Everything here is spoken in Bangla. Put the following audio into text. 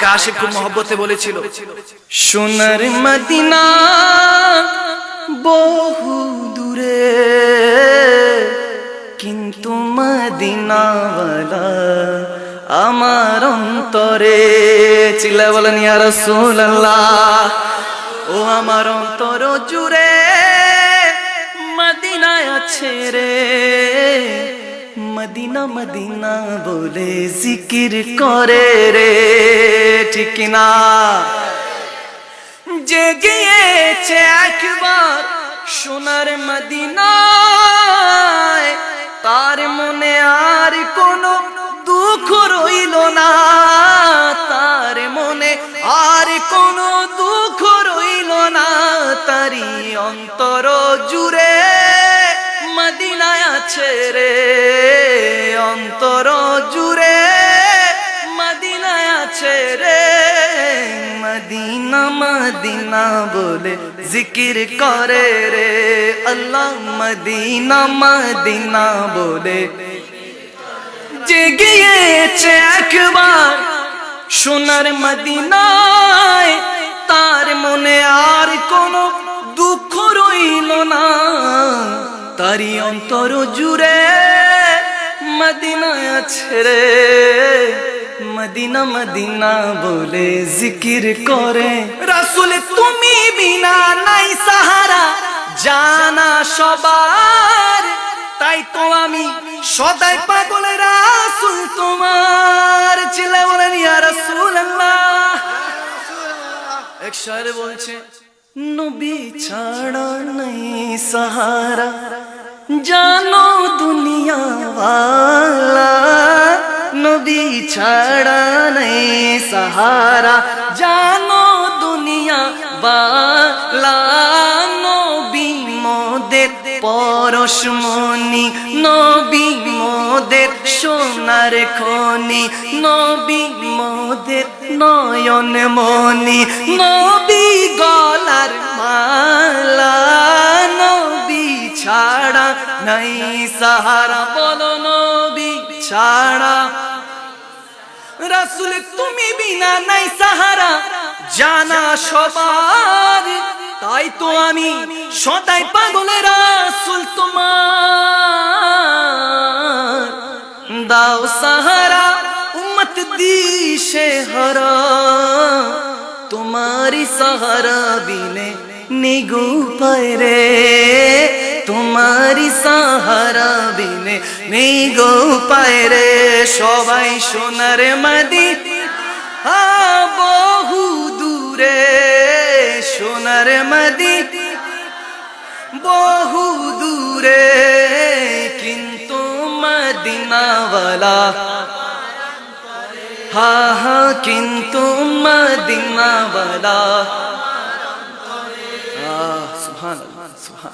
এক আশিক খুব মহব্বতে বলেছিল, সোনার মদিনা বহু দূরে, কিন্তু মদিনাওয়ালা আমার অন্তরে চিল্লা বলেন, ইয়া রাসূলুল্লাহ। ও আমার অন্তর জুড়ে মদিনায় আছে রে। মদিনা মদিনা বলে জিকির করে রে, ঠিক না? যে গিয়েছে একবার সোনার মদিনায়, তার মনে আর কোনো দুঃখ রইল না। তার মনে আর কোনো দুঃখ রইল না। তারি অন্তর জুড়ে মদিনায় আছে রে, অন্তর জুড়ে মদিনায় আছে রে। মদিনা মদিনা বলে জিকির করে রে। আল্লাহ মদিনা মদিনা বলে যে একবার সোনার মদিনায়। তার মনে আর কোনো তারি অন্তর জুড়ে মদিনায় আছে রে। মদিনা মদিনা বলে জিকির করে। রাসুল, তুমি বিনা নাই সাহারা, জানা সবার। তাই তো আমি সদাই পাগলে রাসুল তোমার। ছিলে বলেন, ইয়া রাসূলুল্লাহ। এক শায়রে বলছে, নবী ছাড়া নাই সাহারা। জানো দুনিয়াওয়ালা, নবী ছাড়া নেই সাহারা। জানো দুনিয়া বালা নবী মোদের পরশমণি, নবী মোদের সোনার খনি, নবী মোদের নয়ন মনি নবী সাহারা বলো নবী ছাড়া। রাসুল, তুমি বিনা নাই সাহারা, জানা সবার। তাই তো আমি সদাই পাগলে রাসুল তোমার। দাও সাহারা, উম্মত দিশে হরা। তোমারি সাহারা বিনে নিগু পায় রে। তোমারি সাহারা বিনে নিগো পায় রে। সবাই সোনার মাদি। হা বহু দূরে সোনার মাদি। বহু দূরে কিন্তু মদিনাওয়ালা। হা হা, কিন্তু মদিনাওয়ালা। সুবহান সুবহান।